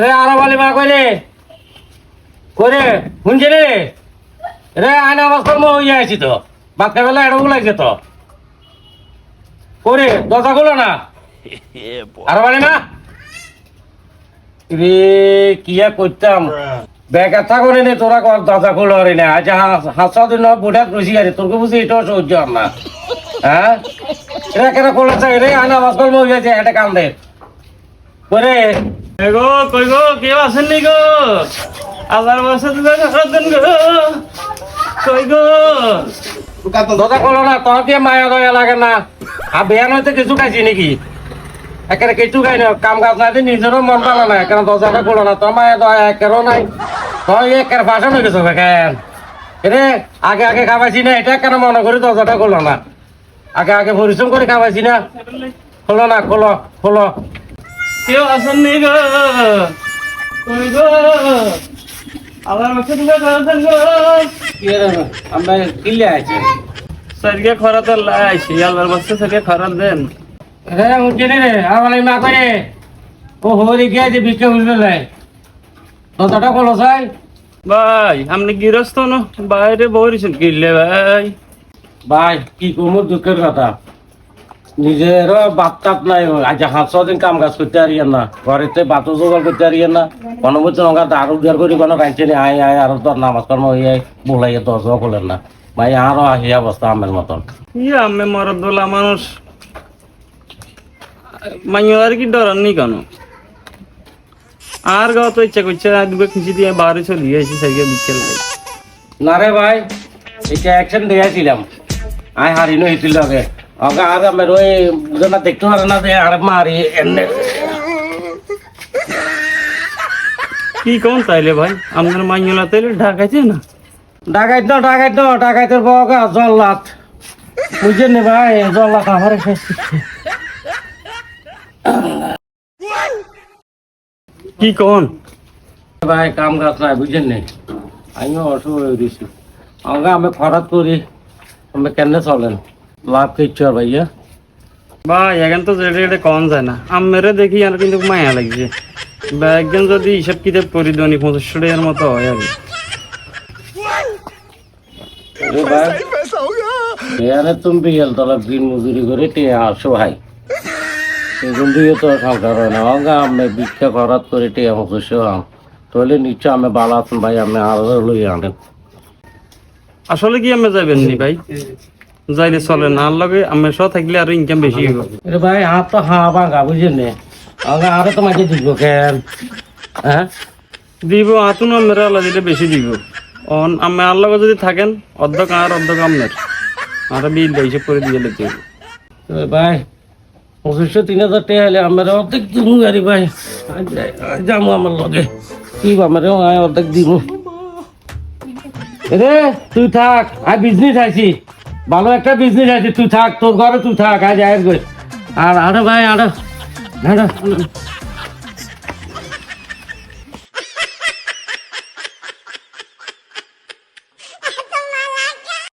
রে আরও বলি মা কইরে করে শুনছি রে? রে, আইন আমার কর্ম হইয়া আছি তো। বাচ্চা বেলা এরকম লাগছে তো। করে দরজা খুলো না। আরও বলি না রে কিয়া করতাম? বেকার থাকো রে তোরা কর, দরজা খুলো রে না। আজ হাসা দিন বুড়া কইছি আরে তোর বুঝি এটাও সহ্য আর না। হ্যাঁ? এরা কেন রে? এটা কাম দে। করে গো কই গো কেউ নি গো? আল্লাহর বাসা দেন গো। কই গো? দাদা কলো না তোর দিয়ে মায়া দয়া লাগে না? আর কিছু খাইছি নাকি? একেবারে কিছু খাই না। কাম কাজ নাই নিজেরও মন ভালো না। এখানে দরজাটা করল না তোর মায়া দয়া একেরও নাই। তুই একের ভাষা হয়ে গেছো এরে আগে আগে খাবাইছি না এটা কেন মনে করি দরজাটা করল না? আগে আগে পরিশ্রম করে খাবাইছি না। খোলো না খোলো খোলো। কেউ আসেন নি গো? কি আমরা কিলে আছে। সরকে খরাত লাইছি আল্লাহর বাস্তে সরকে খরাত দেন। রে উঠছে রে আমার মা করে। ও হরি গিয়ে যে বিকে উঠবে লাই ততটা কলো চাই ভাই আপনি গৃহস্থ ন? বাইরে বহরিছেন কিনলে ভাই। ভাই কি কমু দুঃখের কথা। নিজেরও বাপ টাপ নাই আজ হাত দিন কাম কাজ করতে পারিয়েন না ঘরেতে বাতো জোগাড় করতে পারিয়েন না কোনো বলছে নগা দারু উদ্ধার করি কোনো কাঁচছে নি আয় আয় আরও তোর নামাজ কর্ম হয়ে বলাইয়ে দশও করলেন না ভাই আরও আহি অবস্থা আমের মতন। আমি মরদ বলা মানুষ। মাইও আর কি ডরান নি কেন? আর গাও তো ইচ্ছা করছে আর দুটো খুশি দিয়ে বাইরে চলে গেছি সরকে বিকেল না রে ভাই এটা অ্যাকশন দিয়েছিলাম আয় হারি নই হিছিল আগে। আগে আর আমার ওই বুঝনা দেখতে পারে না যে আর মারি কি কোন তাইলে ভাই? আপনার মাইলা তাইলে ঢাকাইছে না? ডাকাইত না ডাকাইত না ডাকাইতের বগা জল্লাত বুঝছেন নি ভাই? জল্লাত আমার শেষ কি কোন? ভাই কাম কাজ নাই বুঝছেন নি? আমিও অসুখ হয়ে গেছি। আমাকে আমি খরাত করি। আপনি কেন চলেন? লাভ কিচ্ছু আর ভাইয়া? ভাই এখন তো যেটা এটা কম যায় না। আমেরে দেখি আর কিন্তু মায়া লাগছে। একজন যদি হিসাব কিতাব করি দৈনিক পঁচিশশো টাকার মতো হয় আর এখানে তুমি বিকেল তলা দিন মজুরি করে টেয়া আসো ভাই। এখন দিয়ে তো সংসার হয় না। অঙ্গা আমি ভিক্ষা খরাত করে টে টেয়া পঁচিশশো তাহলে নিশ্চয় আমি বালা ভাই আমি আরও লই আনেন। আসলে কি আমি যাবেন নি ভাই? যাইলে চলে না আর লগে আমি সহ থাকলে আরও ইনকাম বেশি আরে ভাই হাত তো হা ভাঙা বুঝেন নে। অঙ্গা আরও তো মাঝে দিব কেন? হ্যাঁ? দিব আতুন আমার আল্লাহ দিলে বেশি দিব। অন আমি আর লগে যদি থাকেন অর্ধেক আর অর্ধেক আপনার আর বিল হিসাব করে দিয়ে লেতে হইব। ভাই পঁচিশশো তিন হাজার টাকা হলে আমার অর্ধেক দিব গাড়ি ভাই। যাব আমার লগে। কি আমার অর্ধেক দিব রে তুই থাক আর বিজনেস আছি ভালো একটা বিজনেস আছে তুই থাক, তোর ঘরে তুই থাক, আজ গই আর আরও ভাই, আরও। আরও